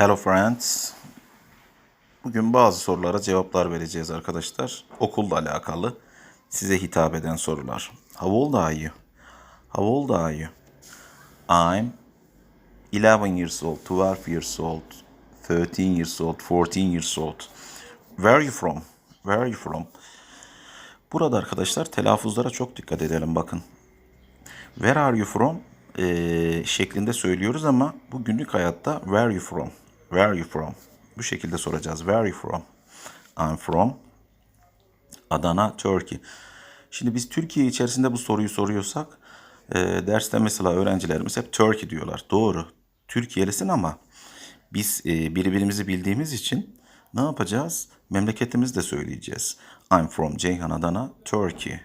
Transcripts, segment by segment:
Hello friends. Bugün bazı sorulara cevaplar vereceğiz arkadaşlar. Okulla alakalı size hitap eden sorular. How old are you? How old are you? I'm 11 years old, 12 years old, 13 years old, 14 years old. Where are you from? Where are you from? Burada arkadaşlar telaffuzlara çok dikkat edelim bakın. Where are you from? Ee, şeklinde söylüyoruz ama bu günlük hayatta where are you from? Where are you from? Bu şekilde soracağız. Where are you from? I'm from Adana, Turkey. Şimdi biz Türkiye içerisinde bu soruyu soruyorsak e, derste mesela öğrencilerimiz hep Turkey diyorlar. Doğru. Türkiye'lisin ama biz e, birbirimizi bildiğimiz için ne yapacağız? Memleketimizi de söyleyeceğiz. I'm from Ceyhan Adana, Turkey.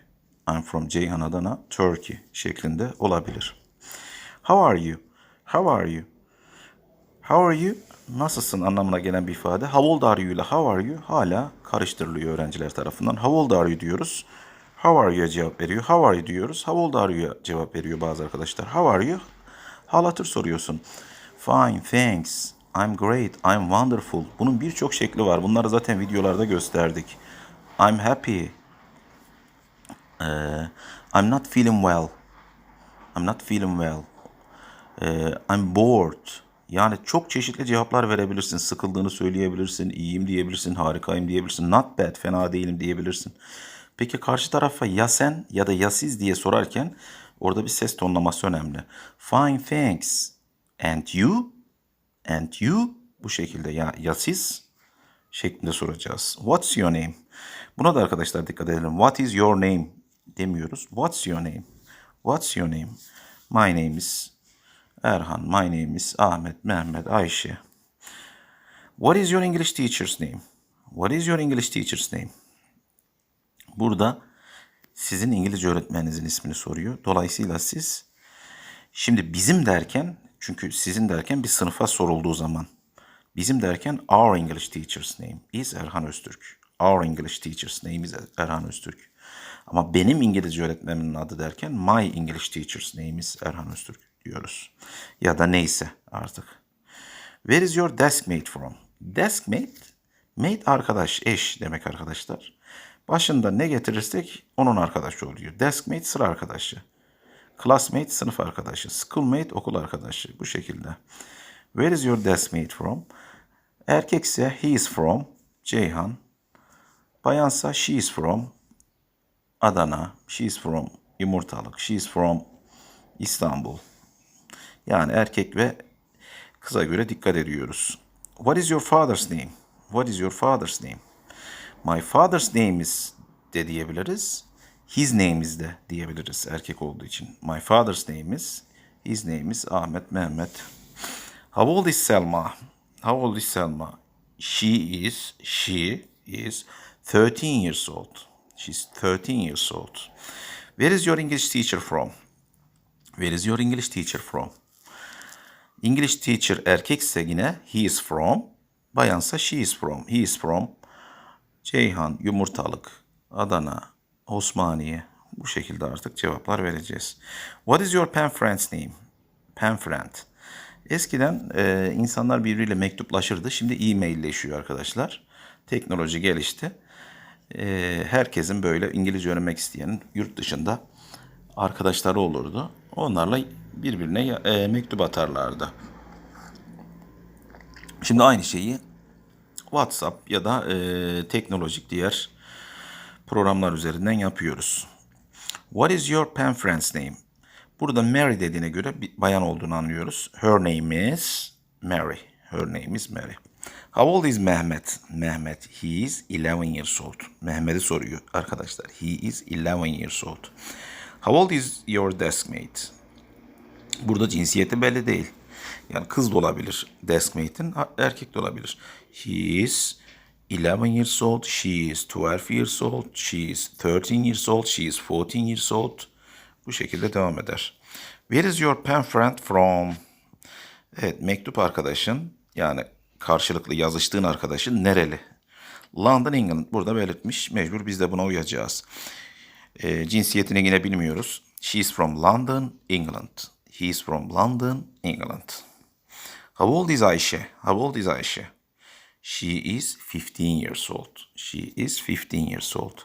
I'm from Ceyhan Adana, Turkey şeklinde olabilir. How are you? How are you? How are you? Nasılsın anlamına gelen bir ifade. How old are you ile how are you hala karıştırılıyor öğrenciler tarafından. How old are you diyoruz. How are you'a cevap veriyor. How are you diyoruz. How old are you'a cevap veriyor bazı arkadaşlar. How are you? Hal hatır soruyorsun. Fine, thanks. I'm great. I'm wonderful. Bunun birçok şekli var. Bunları zaten videolarda gösterdik. I'm happy. Ee, I'm not feeling well. I'm not feeling well. Ee, I'm bored. Yani çok çeşitli cevaplar verebilirsin. Sıkıldığını söyleyebilirsin. iyiyim diyebilirsin. Harikayım diyebilirsin. Not bad. Fena değilim diyebilirsin. Peki karşı tarafa ya sen ya da ya siz diye sorarken orada bir ses tonlaması önemli. Fine thanks. And you? And you? Bu şekilde ya, ya siz şeklinde soracağız. What's your name? Buna da arkadaşlar dikkat edelim. What is your name? demiyoruz. What's your name? What's your name? My name is Erhan. My name is Ahmet, Mehmet, Ayşe. What is your English teacher's name? What is your English teacher's name? Burada sizin İngilizce öğretmeninizin ismini soruyor. Dolayısıyla siz şimdi bizim derken çünkü sizin derken bir sınıfa sorulduğu zaman bizim derken our English teacher's name is Erhan Öztürk. Our English teacher's name is Erhan Öztürk. Ama benim İngilizce öğretmenimin adı derken my English teacher's name is Erhan Öztürk diyoruz. Ya da neyse artık. Where is your deskmate from? Deskmate, mate arkadaş, eş demek arkadaşlar. Başında ne getirirsek onun arkadaşı oluyor. Deskmate sıra arkadaşı. Classmate sınıf arkadaşı. Schoolmate okul arkadaşı. Bu şekilde. Where is your deskmate from? Erkekse he is from Ceyhan. Bayansa she is from Adana. She is from Yumurtalık. She is from İstanbul. Yani erkek ve kıza göre dikkat ediyoruz. What is your father's name? What is your father's name? My father's name is de diyebiliriz. His name is de diyebiliriz erkek olduğu için. My father's name is, his name is Ahmet Mehmet. How old is Selma? How old is Selma? She is, she is 13 years old. She's 13 years old. Where is your English teacher from? Where is your English teacher from? English teacher erkekse yine he is from. Bayansa she is from. He is from Ceyhan, Yumurtalık, Adana, Osmaniye. Bu şekilde artık cevaplar vereceğiz. What is your pen friend's name? Pen friend. Eskiden e, insanlar birbiriyle mektuplaşırdı. Şimdi e-mailleşiyor arkadaşlar. Teknoloji gelişti. E, herkesin böyle İngilizce öğrenmek isteyen yurt dışında arkadaşları olurdu. Onlarla birbirine e, mektup atarlardı. Şimdi aynı şeyi WhatsApp ya da e, teknolojik diğer programlar üzerinden yapıyoruz. What is your pen friend's name? Burada Mary dediğine göre bir bayan olduğunu anlıyoruz. Her name is Mary. Her name is Mary. How old is Mehmet? Mehmet, he is 11 years old. Mehmet'i soruyor arkadaşlar. He is 11 years old. How old is your deskmate? Burada cinsiyeti belli değil. Yani kız da olabilir deskmate'in, erkek de olabilir. He is 11 years old, she is 12 years old, she is 13 years old, she is 14 years old. Bu şekilde devam eder. Where is your pen friend from? Evet, mektup arkadaşın yani karşılıklı yazıştığın arkadaşın nereli? London, England. Burada belirtmiş. Mecbur biz de buna uyacağız. E, cinsiyetini yine bilmiyoruz. She is from London, England. He is from London, England. How old is Ayşe? How old is Ayşe? She is 15 years old. She is 15 years old.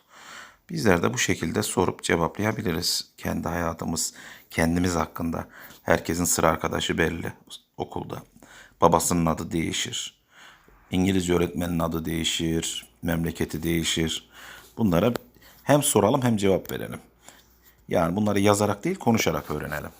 Bizler de bu şekilde sorup cevaplayabiliriz. Kendi hayatımız, kendimiz hakkında. Herkesin sıra arkadaşı belli okulda. Babasının adı değişir. İngilizce öğretmenin adı değişir. Memleketi değişir. Bunlara hem soralım hem cevap verelim. Yani bunları yazarak değil konuşarak öğrenelim.